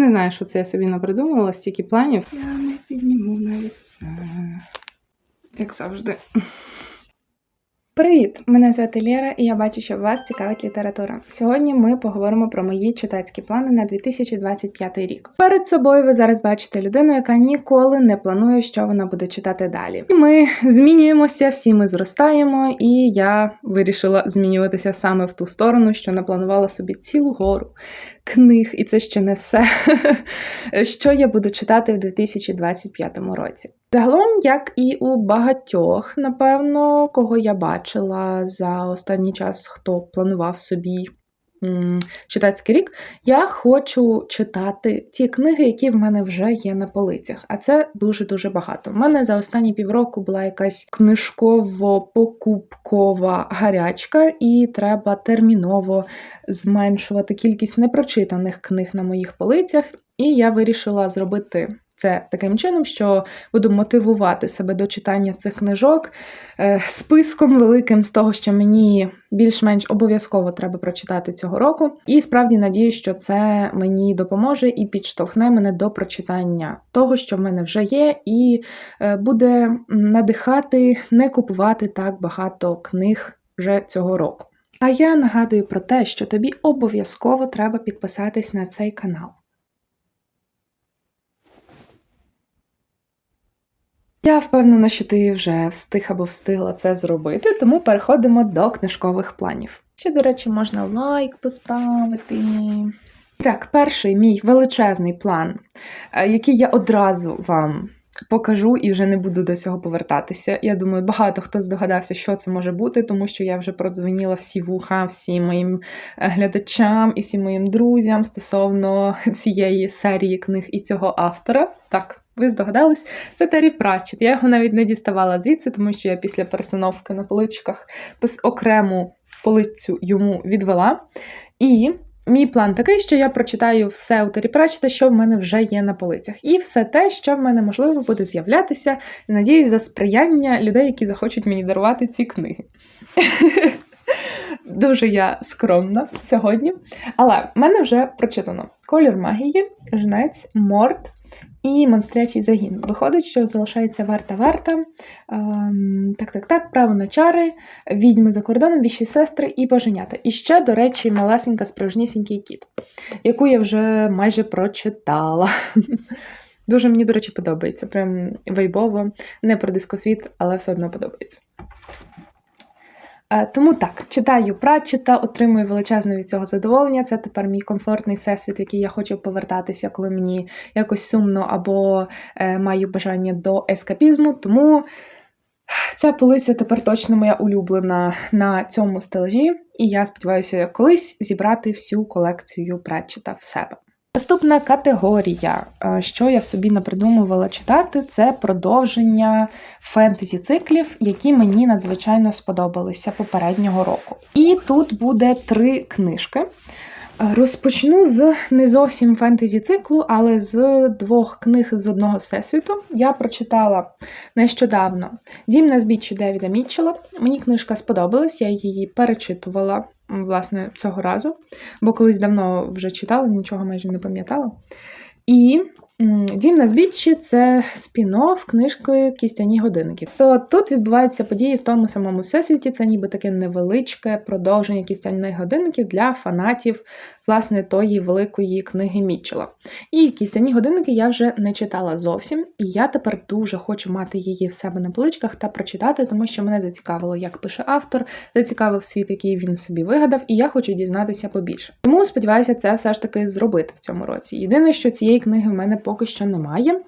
не знаю, що це я собі напридумувала, стільки планів. Я не підніму навіть це. Як завжди. Привіт! Мене звати Лєра, і я бачу, що вас цікавить література. Сьогодні ми поговоримо про мої читацькі плани на 2025 рік. Перед собою ви зараз бачите людину, яка ніколи не планує, що вона буде читати далі. Ми змінюємося, всі ми зростаємо, і я вирішила змінюватися саме в ту сторону, що напланувала собі цілу гору книг, і це ще не все, що я буду читати в 2025 році. Загалом, як і у багатьох, напевно, кого я бачила за останній час, хто планував собі читацький рік, я хочу читати ті книги, які в мене вже є на полицях. А це дуже-дуже багато. У мене за останні півроку була якась книжково-покупкова гарячка, і треба терміново зменшувати кількість непрочитаних книг на моїх полицях. І я вирішила зробити це таким чином, що буду мотивувати себе до читання цих книжок е, списком великим з того, що мені більш-менш обов'язково треба прочитати цього року. І справді надію, що це мені допоможе і підштовхне мене до прочитання того, що в мене вже є, і е, буде надихати не купувати так багато книг вже цього року. А я нагадую про те, що тобі обов'язково треба підписатись на цей канал. Я впевнена, що ти вже встиг або встигла це зробити, тому переходимо до книжкових планів. Ще, до речі, можна лайк поставити. Так, перший мій величезний план, е, який я одразу вам покажу і вже не буду до цього повертатися. Я думаю, багато хто здогадався, що це може бути, тому що я вже продзвоніла всі вуха, всім моїм е, глядачам і всім моїм друзям стосовно цієї серії книг і цього автора. Так. Ви здогадались, це Террі Пратчет. Я його навіть не діставала звідси, тому що я після перестановки на поличках окрему полицю йому відвела. І мій план такий, що я прочитаю все у Террі Пратчета, що в мене вже є на полицях. І все те, що в мене можливо буде з'являтися, надіюсь, за сприяння людей, які захочуть мені дарувати ці книги. Дуже я скромна сьогодні. Але в мене вже прочитано колір магії, жнець, морд і монстрячий загін. Виходить, що залишається варта-варта, ем, так, так, так, право на чари, відьми за кордоном, віщі сестри і боженята. І ще, до речі, малесенька справжнісінький кіт, яку я вже майже прочитала. Дуже мені, до речі, подобається. Прям вайбово, не про дискосвіт, але все одно подобається. Е, тому так, читаю Пратчета, отримую величезне від цього задоволення. Це тепер мій комфортний всесвіт, який я хочу повертатися, коли мені якось сумно або е, маю бажання до ескапізму. Тому ця полиця тепер точно моя улюблена на цьому стелажі, і я сподіваюся, колись зібрати всю колекцію Пратчета в себе. Наступна категорія, е, що я собі напридумувала читати, це продовження фентезі-циклів, які мені надзвичайно сподобалися попереднього року. І тут буде три книжки. Е, розпочну з не зовсім фентезі-циклу, але з двох книг з одного всесвіту. Я прочитала нещодавно Дім на збіччі Девіда Мітчела. Мені книжка сподобалась, я її перечитувала власне, цього разу, бо колись давно вже читала, нічого майже не пам'ятала. І Дім на збіччі це спін-офф книжки Кістяні годинники. То тут відбуваються події в тому самому всесвіті. Це ніби таке невеличке продовження кістяних годинників для фанатів власне тої великої книги Мітчела. І кістяні годинники я вже не читала зовсім, і я тепер дуже хочу мати її в себе на поличках та прочитати, тому що мене зацікавило, як пише автор, зацікавив світ, який він собі вигадав, і я хочу дізнатися побільше. Тому сподіваюся, це все ж таки зробити в цьому році. Єдине, що цієї книги в мене поки що немає,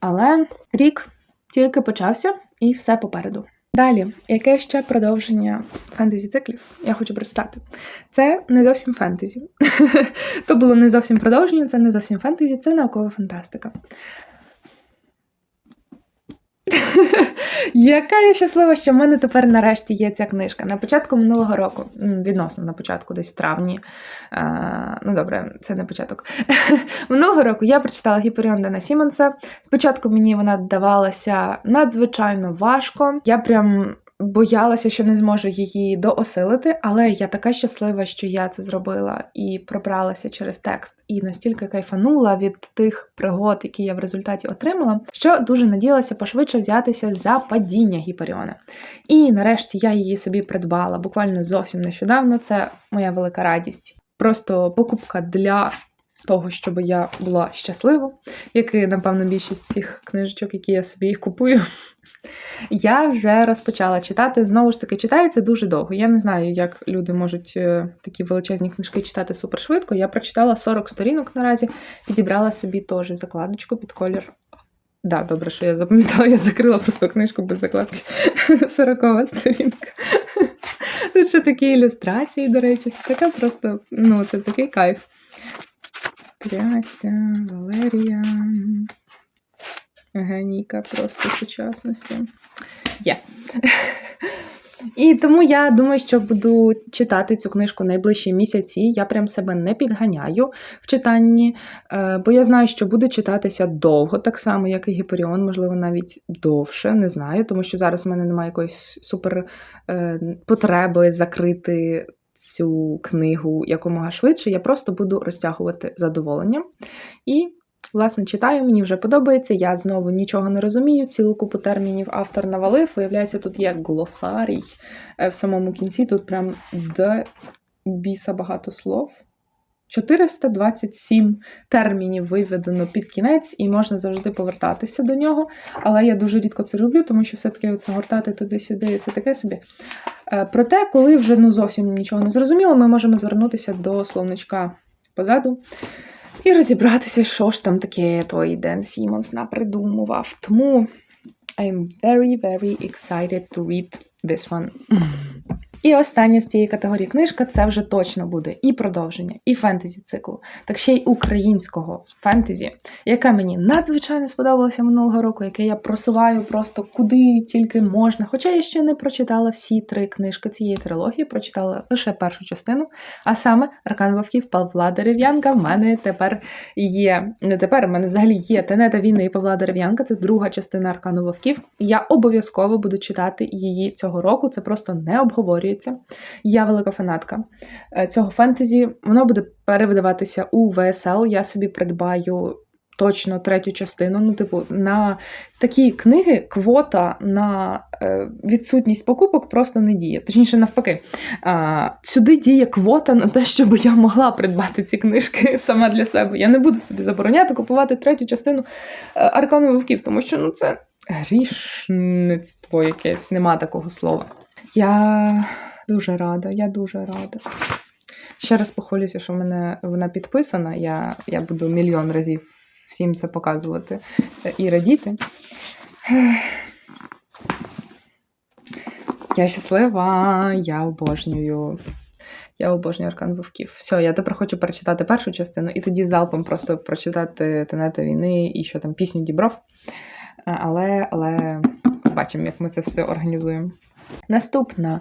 але рік тільки почався і все попереду. Далі, яке ще продовження фентезі-циклів я хочу прочитати? Це не зовсім фентезі. То було не зовсім продовження, це не зовсім фентезі, це наукова фантастика. Яка я щаслива, що в мене тепер нарешті є ця книжка. На початку минулого року, відносно на початку, десь в травні. А, ну добре, це не початок. Минулого року я прочитала Гіперіон Дана Сімонса. Спочатку мені вона давалася надзвичайно важко. Я прям боялася, що не зможу її доосилити, але я така щаслива, що я це зробила і пробралася через текст, і настільки кайфанула від тих пригод, які я в результаті отримала, що дуже надіялася пошвидше взятися за падіння Гіперіона. І нарешті я її собі придбала буквально зовсім нещодавно. Це моя велика радість. Просто покупка для того, щоб я була щаслива, як і, напевно, більшість всіх книжечок, які я собі їх купую. Я вже розпочала читати. Знову ж таки, читається дуже довго. Я не знаю, як люди можуть е, такі величезні книжки читати супершвидко. Я прочитала 40 сторінок наразі, підібрала собі теж закладочку під колір. Да, добре, що я запам'ятала, я закрила просто книжку без закладки. 40 сторінка. Тут ще такі ілюстрації, до речі, така просто, ну, це такий кайф. Крястя, Валерія. Генійка просто сучасності. Є. І тому я думаю, що буду читати цю книжку найближчі місяці. Я прям себе не підганяю в читанні, е, бо я знаю, що буде читатися довго, так само, як і Гіперіон, можливо, навіть довше, не знаю, тому що зараз в мене немає якоїсь супер е, потреби закрити цю книгу якомога швидше. Я просто буду розтягувати задоволення. І Власне, читаю, мені вже подобається. Я знову нічого не розумію. Цілу купу термінів автор навалив. Виявляється, тут є глосарій е, в самому кінці. Тут прям біса багато слов. 427 термінів виведено під кінець, і можна завжди повертатися до нього. Але я дуже рідко це роблю, тому що все-таки це гортати туди-сюди, це таке собі. Е, проте, коли вже ну, зовсім нічого не зрозуміло, ми можемо звернутися до словничка позаду і розібратися, що ж там таке той Ден Сімонс напридумував. Тому I'm very, very excited to read this one. І остання з цієї категорії книжка це вже точно буде і продовження, і фентезі циклу, так ще й українського фентезі, яке мені надзвичайно сподобалося минулого року, яке я просуваю просто куди тільки можна. Хоча я ще не прочитала всі три книжки цієї трилогії, прочитала лише першу частину, а саме Аркан Вовків Павла Дерев'янка. В мене тепер є. Не тепер, в мене взагалі є Тенета Війни і Павла Дерев'янка. Це друга частина Аркану Вовків. Я обов'язково буду читати її цього року. Це просто не обговорюється. Я велика фанатка е, цього фентезі. Воно буде перевидаватися у ВСЛ. Я собі придбаю. Точно третю частину. Ну, типу, на такі книги квота на е, відсутність покупок просто не діє. Точніше, навпаки, сюди діє квота на те, щоб я могла придбати ці книжки сама для себе. Я не буду собі забороняти купувати третю частину е, Аркану Вовків, тому що ну, це грішництво якесь, нема такого слова. Я дуже рада, я дуже рада. Ще раз похвалюся, що в мене вона підписана. Я я буду мільйон разів всім це показувати і радіти. Я щаслива, я обожнюю. Я обожнюю Аркан Вовків. Все, я тепер хочу перечитати першу частину і тоді залпом просто прочитати Тенета війни і що там пісню Дібров. Але, але бачимо, як ми це все організуємо. Наступна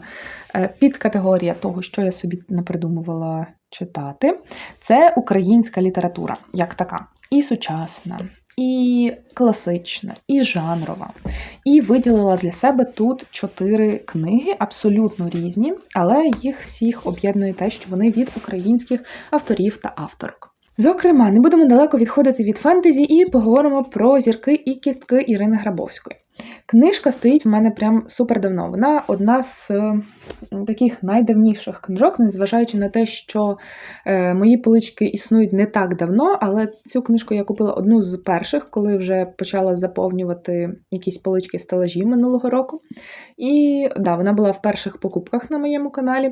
е, підкатегорія того, що я собі напридумувала читати, це українська література, як така. І сучасна, і класична, і жанрова. І виділила для себе тут чотири книги, абсолютно різні, але їх всіх об'єднує те, що вони від українських авторів та авторок. Зокрема, не будемо далеко відходити від фентезі і поговоримо про зірки і кістки Ірини Грабовської. Книжка стоїть в мене прям супер давно. Вона одна з таких найдавніших книжок, незважаючи на те, що е, мої полички існують не так давно, але цю книжку я купила одну з перших, коли вже почала заповнювати якісь полички стелажі минулого року. І да, вона була в перших покупках на моєму каналі.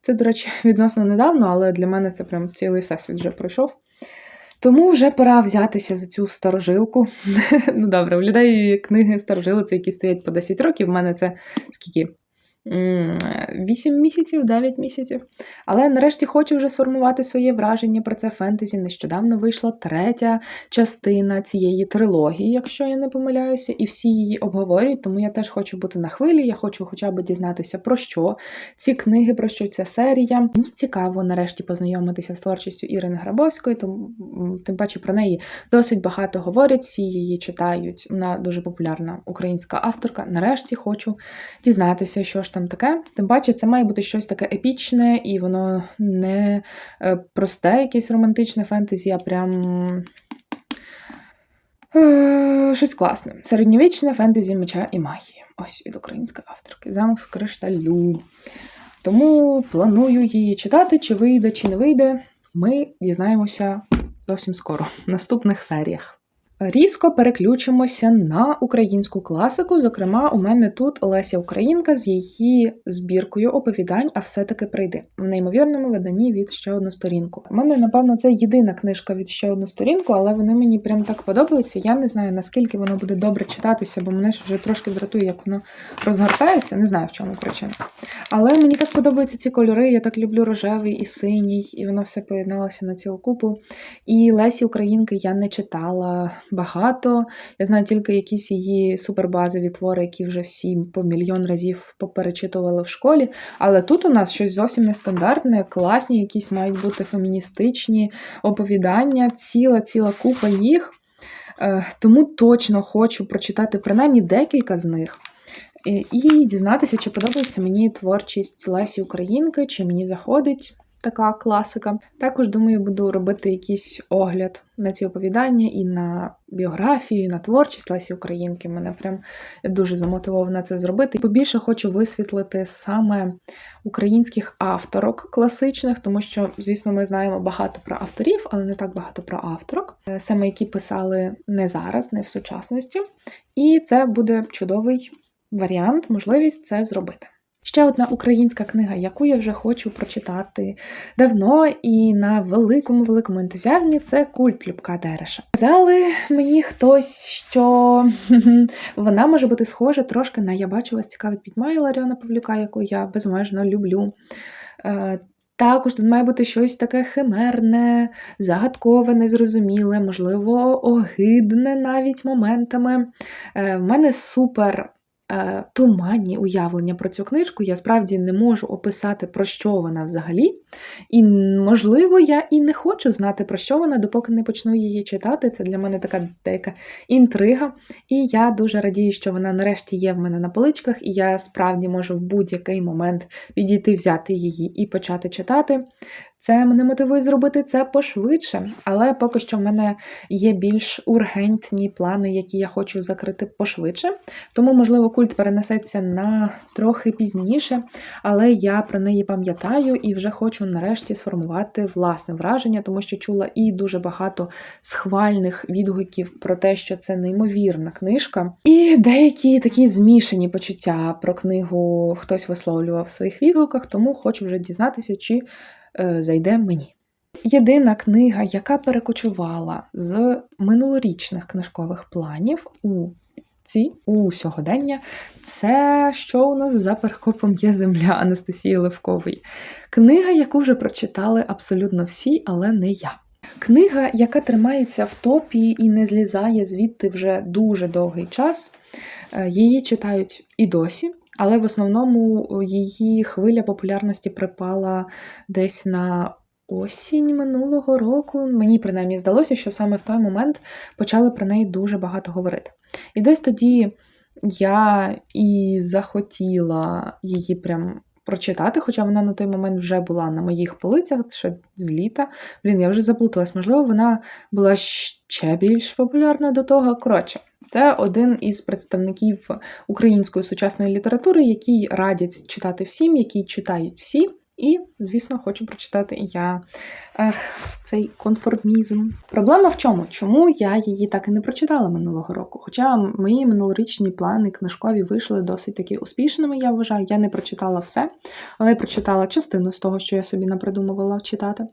Це, до речі, відносно недавно, але для мене це прям цілий всесвіт вже пройшов. Тому вже пора взятися за цю старожилку. ну добре, у людей книги старожили, це які стоять по 10 років. В мене це скільки? 8 місяців, 9 місяців. Але нарешті хочу вже сформувати своє враження про це фентезі. Нещодавно вийшла третя частина цієї трилогії, якщо я не помиляюся, і всі її обговорюють, тому я теж хочу бути на хвилі. Я хочу хоча б дізнатися, про що ці книги, про що ця серія. Мені цікаво нарешті познайомитися з творчістю Ірини Грабовської, тому тим паче про неї досить багато говорять, всі її читають. Вона дуже популярна українська авторка. Нарешті хочу дізнатися, що ж там таке. Тим паче, це має бути щось таке епічне, і воно не е, просте, якесь романтичне фентезі, а прям. Е, щось класне. Середньовічне фентезі меча і магії. Ось від української авторки. Замок з кришталю. Тому планую її читати, чи вийде, чи не вийде. Ми дізнаємося зовсім скоро в наступних серіях. Різко переключимося на українську класику. Зокрема, у мене тут Леся Українка з її збіркою оповідань, а все-таки прийди в неймовірному виданні від ще одну сторінку. У мене, напевно, це єдина книжка від ще одну сторінку, але вони мені прям так подобаються. Я не знаю, наскільки воно буде добре читатися, бо мене ж вже трошки дратує, як воно розгортається. Не знаю, в чому причина. Але мені так подобаються ці кольори. Я так люблю рожевий і синій, і воно все поєдналося на цілу купу. І Лесі Українки я не читала багато. Я знаю тільки якісь її супербазові твори, які вже всі по мільйон разів поперечитували в школі. Але тут у нас щось зовсім нестандартне, класні, якісь мають бути феміністичні оповідання, ціла ціла купа їх. Е, тому точно хочу прочитати принаймні декілька з них. І дізнатися, чи подобається мені творчість Лесі Українки, чи мені заходить така класика. Також, думаю, буду робити якийсь огляд на ці оповідання і на біографію, і на творчість Лесі Українки. Мене прям дуже замотивована це зробити. Побільше хочу висвітлити саме українських авторок класичних, тому що, звісно, ми знаємо багато про авторів, але не так багато про авторок, е, саме які писали не зараз, не в сучасності. І це буде чудовий варіант, можливість це зробити. Ще одна українська книга, яку я вже хочу прочитати давно і на великому великому ентузіазмі це культ Любка Дереша. Казали мені хтось, що вона може бути схожа трошки на Я бачу вас цікавить пітьма Іларіона Павлюка, яку я безмежно люблю. Е, також тут має бути щось таке химерне, загадкове, незрозуміле, можливо, огидне навіть моментами. Е, в мене супер туманні уявлення про цю книжку. Я справді не можу описати, про що вона взагалі. І, можливо, я і не хочу знати, про що вона, допоки не почну її читати. Це для мене така деяка інтрига. І я дуже радію, що вона нарешті є в мене на поличках, і я справді можу в будь-який момент підійти, взяти її і почати читати. Це мене мотивує зробити це пошвидше, але поки що в мене є більш ургентні плани, які я хочу закрити пошвидше. Тому, можливо, культ перенесеться на трохи пізніше, але я про неї пам'ятаю і вже хочу нарешті сформувати власне враження, тому що чула і дуже багато схвальних відгуків про те, що це неймовірна книжка. І деякі такі змішані почуття про книгу хтось висловлював в своїх відгуках, тому хочу вже дізнатися, чи. Е, зайде мені. Єдина книга, яка перекочувала з минулорічних книжкових планів у ці у сьогодення, це що у нас за перекопом є земля Анастасії Левкової. Книга, яку вже прочитали абсолютно всі, але не я. Книга, яка тримається в топі і не злізає звідти вже дуже довгий час. Е, її читають і досі. Але в основному її хвиля популярності припала десь на осінь минулого року. Мені принаймні здалося, що саме в той момент почали про неї дуже багато говорити. І десь тоді я і захотіла її прям. Прочитати, хоча вона на той момент вже була на моїх полицях ще з літа. Блін, я вже заплуталась. Можливо, вона була ще більш популярна до того. Коротше, це один із представників української сучасної літератури, який радять читати всім, який читають всі. І, звісно, хочу прочитати я Ех, цей конформізм. Проблема в чому? Чому я її так і не прочитала минулого року? Хоча мої минулорічні плани книжкові вийшли досить таки успішними, я вважаю. Я не прочитала все, але я прочитала частину з того, що я собі напридумувала читати.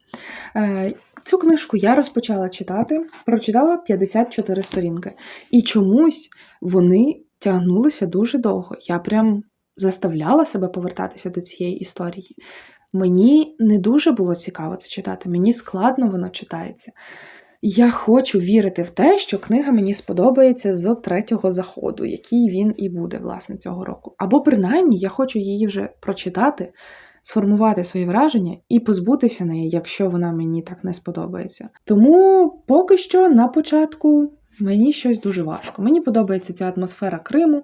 Е, Цю книжку я розпочала читати, прочитала 54 сторінки. І чомусь вони тягнулися дуже довго. Я прям заставляла себе повертатися до цієї історії. Мені не дуже було цікаво це читати, мені складно воно читається. Я хочу вірити в те, що книга мені сподобається з третього заходу, який він і буде, власне, цього року. Або принаймні я хочу її вже прочитати, сформувати свої враження і позбутися неї, якщо вона мені так не сподобається. Тому поки що на початку мені щось дуже важко. Мені подобається ця атмосфера Криму,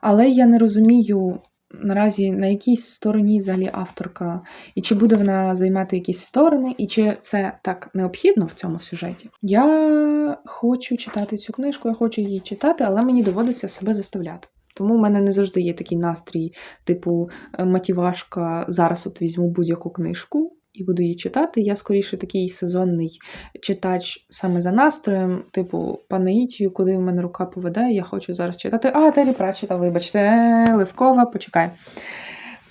але я не розумію. Наразі на якій стороні взагалі авторка, і чи буде вона займати якісь сторони, і чи це так необхідно в цьому сюжеті? Я хочу читати цю книжку, я хочу її читати, але мені доводиться себе заставляти. Тому в мене не завжди є такий настрій, типу матівашка, зараз от візьму будь-яку книжку і буду її читати. Я скоріше такий сезонний читач саме за настроєм, типу панаїтію, куди в мене рука поведе, я хочу зараз читати. А, Террі Пратчета, вибачте, Левкова, почекай.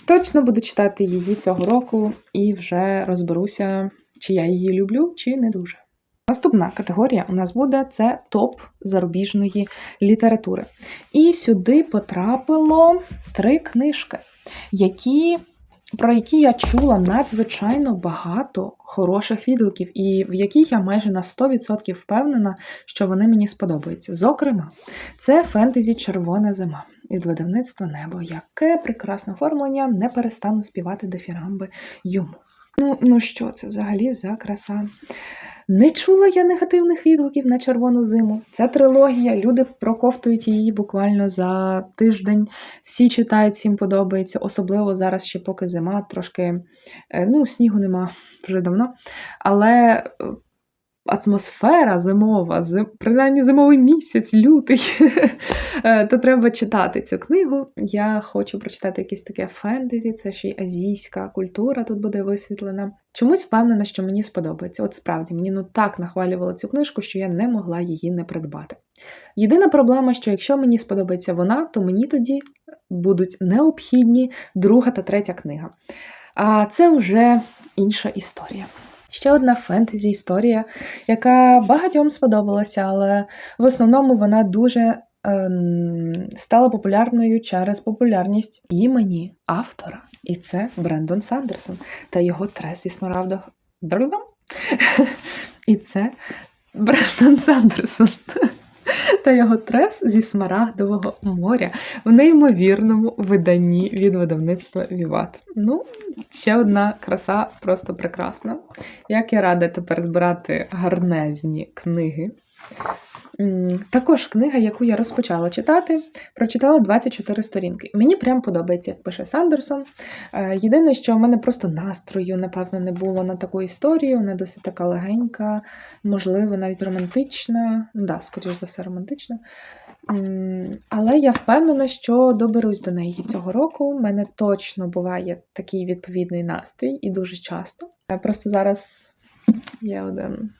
Точно буду читати її цього року і вже розберуся, чи я її люблю, чи не дуже. Наступна категорія у нас буде це топ зарубіжної літератури. І сюди потрапило три книжки, які, про які я чула надзвичайно багато хороших відгуків, і в яких я майже на 100% впевнена, що вони мені сподобаються. Зокрема, це фентезі Червона зима від видавництва Небо. Яке прекрасне оформлення, не перестану співати дефірамби йому. Ну, ну що це взагалі за краса? Не чула я негативних відгуків на червону зиму. Це трилогія, люди проковтують її буквально за тиждень. Всі читають, всім подобається. Особливо зараз ще поки зима, трошки ну, снігу нема вже давно. Але атмосфера зимова, зим, принаймні зимовий місяць, лютий, е, то треба читати цю книгу. Я хочу прочитати якесь таке фентезі, це ще й азійська культура тут буде висвітлена. Чомусь впевнена, що мені сподобається. От справді, мені ну так нахвалювала цю книжку, що я не могла її не придбати. Єдина проблема, що якщо мені сподобається вона, то мені тоді будуть необхідні друга та третя книга. А це вже інша історія. Ще одна фентезі історія, яка багатьом сподобалася, але в основному вона дуже е, стала популярною через популярність імені автора. І це Брендон Сандерсон та його трес зі смарагдом. І це Брендон Сандерсон та його трес зі смарагдового моря в неймовірному виданні від видавництва Віват. Ну, ще одна краса просто прекрасна. Як я рада тепер збирати гарнезні книги. Також книга, яку я розпочала читати, прочитала 24 сторінки. Мені прям подобається, як пише Сандерсон. Е, єдине, що в мене просто настрою, напевно, не було на таку історію. Вона досить така легенька, можливо, навіть романтична. Ну, да, скоріш за все, романтична. Але я впевнена, що доберусь до неї цього року. У мене точно буває такий відповідний настрій і дуже часто. Просто зараз є один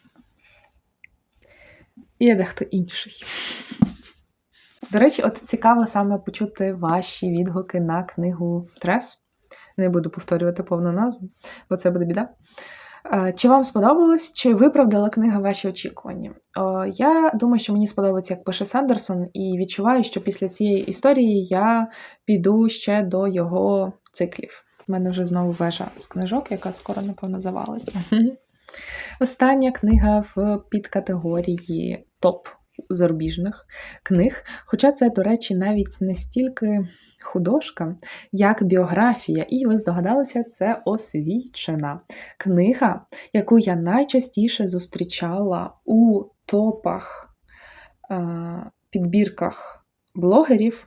і дехто інший. До речі, от цікаво саме почути ваші відгуки на книгу Трес. Не буду повторювати повну назву, бо це буде біда. Чи вам сподобалось, чи виправдала книга ваші очікування? Я думаю, що мені сподобається, як пише Сандерсон, і відчуваю, що після цієї історії я піду ще до його циклів. У мене вже знову вежа з книжок, яка скоро, напевно, завалиться. Остання книга в підкатегорії топ зарубіжних книг. Хоча це, до речі, навіть не стільки художка, як біографія, і ви здогадалися, це освічена книга, яку я найчастіше зустрічала у топах, підбірках блогерів.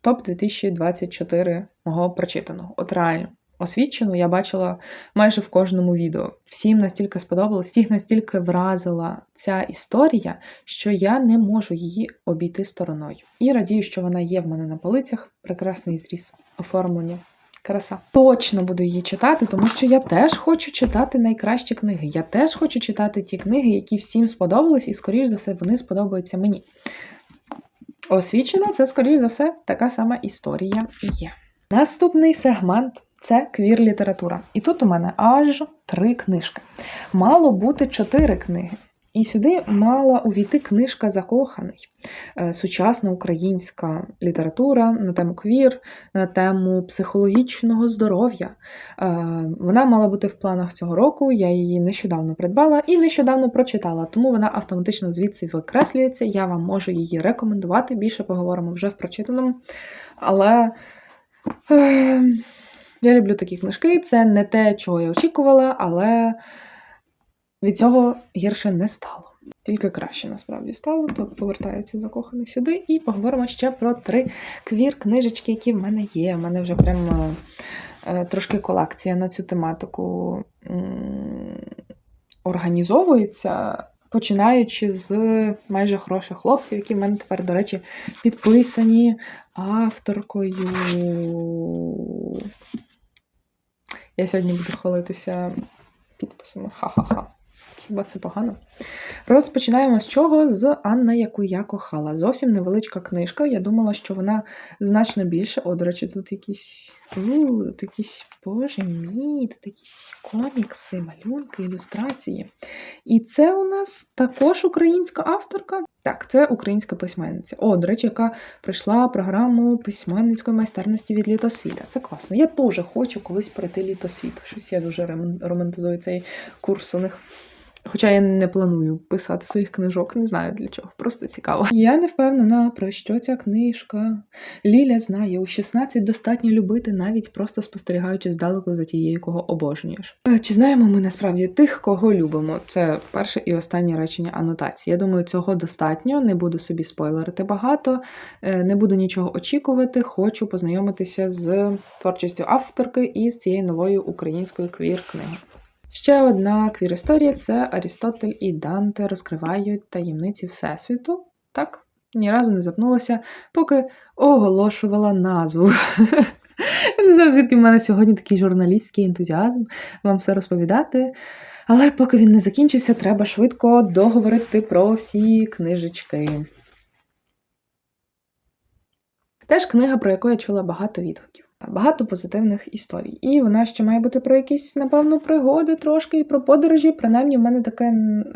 Топ 2024 мого прочитаного. От реально освічену я бачила майже в кожному відео. Всім настільки сподобалось, всіх настільки вразила ця історія, що я не можу її обійти стороною. І радію, що вона є в мене на полицях. Прекрасний зріз оформлення. Краса. Точно буду її читати, тому що я теж хочу читати найкращі книги. Я теж хочу читати ті книги, які всім сподобались, і, скоріш за все, вони сподобаються мені. Освічено, це, скоріш за все, така сама історія є. Наступний сегмент це квір-література. І тут у мене аж три книжки. Мало бути чотири книги. І сюди мала увійти книжка Закоханий, е, сучасна українська література на тему квір, на тему психологічного здоров'я. Е, вона мала бути в планах цього року. Я її нещодавно придбала і нещодавно прочитала, тому вона автоматично звідси викреслюється. Я вам можу її рекомендувати. Більше поговоримо вже в прочитаному. Але. Я люблю такі книжки, це не те, чого я очікувала, але від цього гірше не стало. Тільки краще насправді стало, то повертається закоханий сюди, і поговоримо ще про три квір-книжечки, які в мене є. У мене вже прямо е, трошки колекція на цю тематику організовується. Починаючи з майже хороших хлопців, які в мене тепер, до речі, підписані авторкою. Я сьогодні буду хвалитися підписами. Ха-ха-ха. Хіба це погано? Розпочинаємо з чого? З Анна, яку я кохала. Зовсім невеличка книжка. Я думала, що вона значно більше. О, до речі, тут якісь. У, тут якісь, боже мій, тут якісь комікси, малюнки, ілюстрації. І це у нас також українська авторка. Так, це українська письменниця. О, до речі, яка прийшла програму письменницької майстерності від літосвіта. Це класно. Я теж хочу колись пройти літосвіт. Щось я дуже романтизую цей курс у них. Хоча я не планую писати своїх книжок, не знаю для чого, просто цікаво. Я не впевнена, про що ця книжка. Ліля знає, у 16 достатньо любити, навіть просто спостерігаючи здалеку за тією, кого обожнюєш. Е, чи знаємо ми насправді тих, кого любимо? Це перше і останнє речення анотації. Я думаю, цього достатньо. Не буду собі спойлерити багато, е, не буду нічого очікувати. Хочу познайомитися з творчістю авторки і з цією новою українською квір-книгою. Ще одна квір-історія це Арістотель і Данте розкривають таємниці Всесвіту. Так, ні разу не запнулася, поки оголошувала назву. Не знаю, звідки в мене сьогодні такий журналістський ентузіазм вам все розповідати. Але поки він не закінчився, треба швидко договорити про всі книжечки. Теж книга, про яку я чула багато відгуків багато позитивних історій. І вона ще має бути про якісь, напевно, пригоди трошки і про подорожі. Принаймні, в мене таке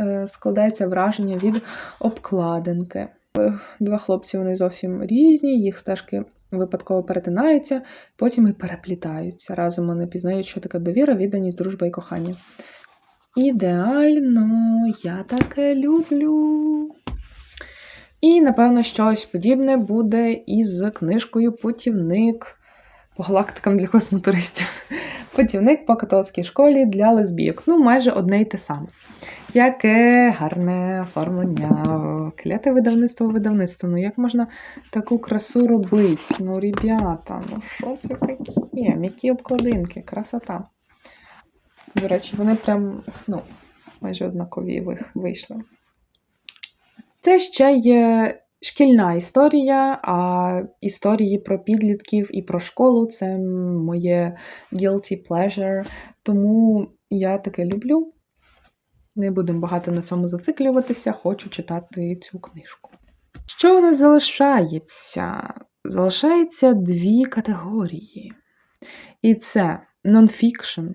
е, складається враження від обкладинки. Е, два хлопці вони зовсім різні, їх стежки випадково перетинаються, потім і переплітаються. Разом вони пізнають, що таке довіра, відданість, дружба і кохання. Ідеально, я таке люблю. І, напевно, щось подібне буде із книжкою Путівник по галактикам для космотуристів. Путівник по католицькій школі для лесбійок. Ну, майже одне й те саме. Яке гарне оформлення. Кляте видавництво видавництво. Ну, як можна таку красу робити? Ну, ребята, ну що це таке? М'які обкладинки, красота. До речі, вони прям, ну, майже однакові вийшли. Це ще є Шкільна історія, а історії про підлітків і про школу це моє guilty pleasure. Тому я таке люблю. Не будемо багато на цьому зациклюватися, хочу читати цю книжку. Що у нас залишається? Залишається дві категорії. І це нонфікшн,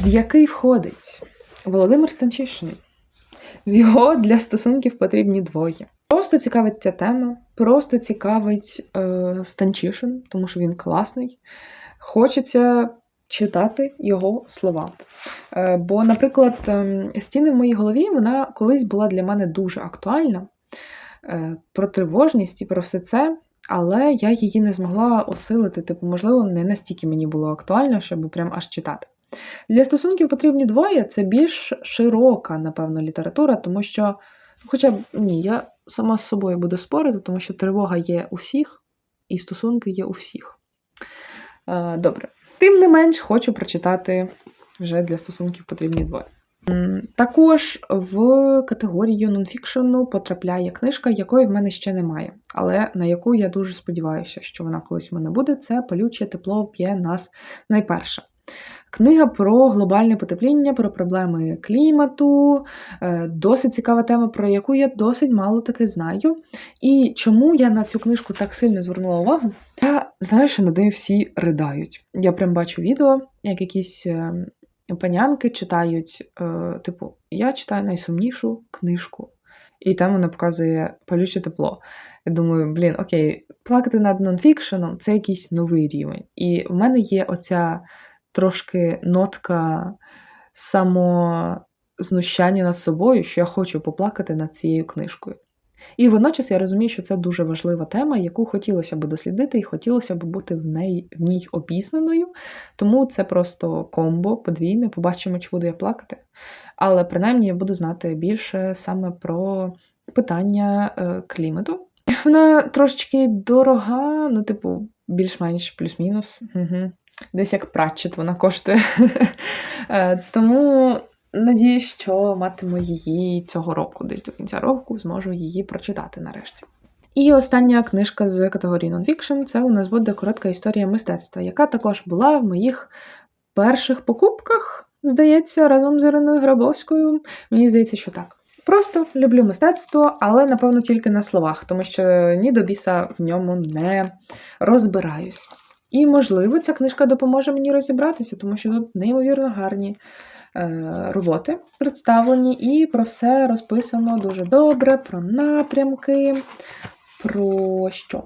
в який входить Володимир Станчишин. З його для стосунків потрібні двоє. Просто цікавить ця тема, просто цікавить е, Станчишин, тому що він класний. Хочеться читати його слова. Е, Бо, наприклад, е, стіни в моїй голові вона колись була для мене дуже актуальна е, про тривожність і про все це. Але я її не змогла осилити, типу, можливо, не настільки мені було актуально, щоб прям аж читати. Для стосунків потрібні двоє це більш широка, напевно, література, тому що, хоча б ні, я сама з собою буду спорити, тому що тривога є у всіх, і стосунки є у всіх. Е, добре. Тим не менш, хочу прочитати вже для стосунків потрібні двоє. Також в категорію нонфікшену потрапляє книжка, якої в мене ще немає, але на яку я дуже сподіваюся, що вона колись в мене буде. Це Палюче тепло вп'є нас найперше. Книга про глобальне потепління, про проблеми клімату, е, досить цікава тема, про яку я досить мало таки знаю. І чому я на цю книжку так сильно звернула увагу? Я знаю, що над нею всі ридають. Я прям бачу відео, як якісь е, панянки читають, е, типу, я читаю найсумнішу книжку. І там вона показує палюче тепло. Я думаю, блін, окей, плакати над нонфікшеном це якийсь новий рівень. І в мене є оця трошки нотка самознущання над собою, що я хочу поплакати над цією книжкою. І водночас я розумію, що це дуже важлива тема, яку хотілося б дослідити, і хотілося б бути в неї в ній обізнаною. Тому це просто комбо подвійне. Побачимо, чи буду я плакати. Але принаймні я буду знати більше саме про питання е, клімату. Вона трошечки дорога, ну, типу, більш-менш плюс-мінус. Угу. Десь як пратчет вона коштує. Е, тому надіюсь, що матиму її цього року, десь до кінця року, зможу її прочитати нарешті. І остання книжка з категорії нонфікшн це у нас буде коротка історія мистецтва, яка також була в моїх перших покупках, здається, разом з Іриною Грабовською. Мені здається, що так. Просто люблю мистецтво, але, напевно, тільки на словах, тому що ні до біса в ньому не розбираюсь. І, можливо, ця книжка допоможе мені розібратися, тому що тут неймовірно гарні е, роботи представлені, і про все розписано дуже добре, про напрямки, про що?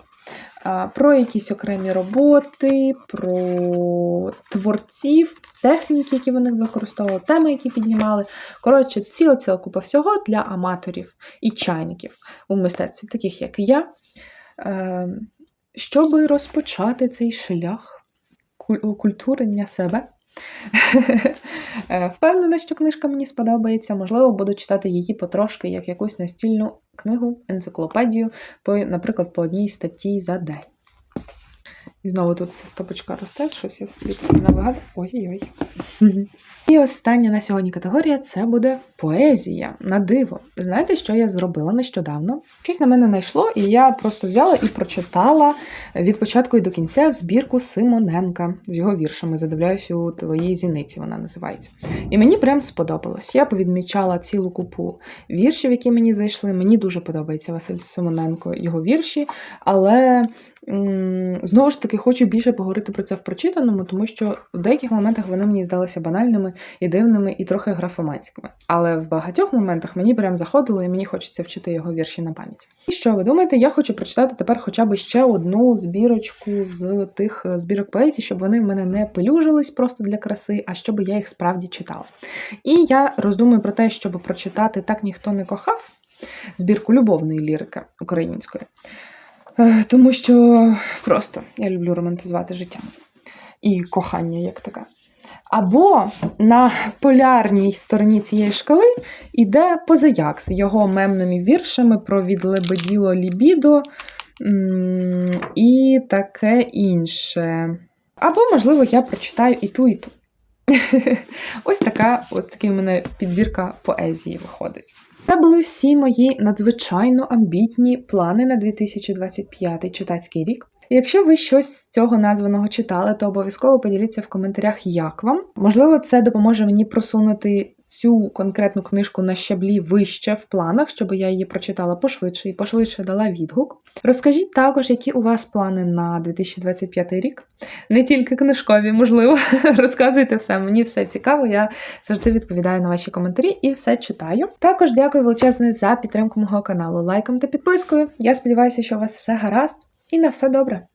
Про якісь окремі роботи, про творців, техніки, які вони використовували, теми, які піднімали. Коротше, ціла ціла купа всього для аматорів і чайників у мистецтві, таких як я. Ем, щоб розпочати цей шлях окультурення себе. Е, впевнена, що книжка мені сподобається. Можливо, буду читати її потрошки, як якусь настільну книгу, енциклопедію, наприклад, по одній статті за день. І знову тут ця стопочка росте, щось я собі не вигадую. Ой-ой-ой. І остання на сьогодні категорія це буде поезія на диво. Знаєте, що я зробила нещодавно? Щось на мене знайшло, і я просто взяла і прочитала від початку і до кінця збірку Симоненка з його віршами. Задивляюся у твоїй зіниці, вона називається. І мені прям сподобалось. Я повідмічала цілу купу віршів, які мені зайшли. Мені дуже подобається Василь Симоненко, його вірші, але. Знову ж таки, хочу більше поговорити про це в прочитаному, тому що в деяких моментах вони мені здалися банальними і дивними, і трохи графоманськими. Але в багатьох моментах мені прям заходило, і мені хочеться вчити його вірші на пам'ять. І що ви думаєте? Я хочу прочитати тепер хоча б ще одну збірочку з тих е, збірок поезії, щоб вони в мене не пилюжились просто для краси, а щоб я їх справді читала. І я роздумую про те, щоб прочитати так ніхто не кохав збірку любовної лірики української. Е, тому що просто я люблю романтизувати життя і кохання як таке. Або на полярній стороні цієї шкали йде позаяк з його мемними віршами про відлебеділо лібідо і таке інше. Або, можливо, я прочитаю і ту, і ту. Ось така ось такий в мене підбірка поезії виходить. Це були всі мої надзвичайно амбітні плани на 2025 читацький рік. Якщо ви щось з цього названого читали, то обов'язково поділіться в коментарях, як вам. Можливо, це допоможе мені просунути цю конкретну книжку на щаблі вище в планах, щоб я її прочитала пошвидше і пошвидше дала відгук. Розкажіть також, які у вас плани на 2025 рік. Не тільки книжкові, можливо, розказуйте все. Мені все цікаво. Я завжди відповідаю на ваші коментарі і все читаю. Також дякую величезне за підтримку мого каналу лайком та підпискою. Я сподіваюся, що у вас все гаразд і на все добре.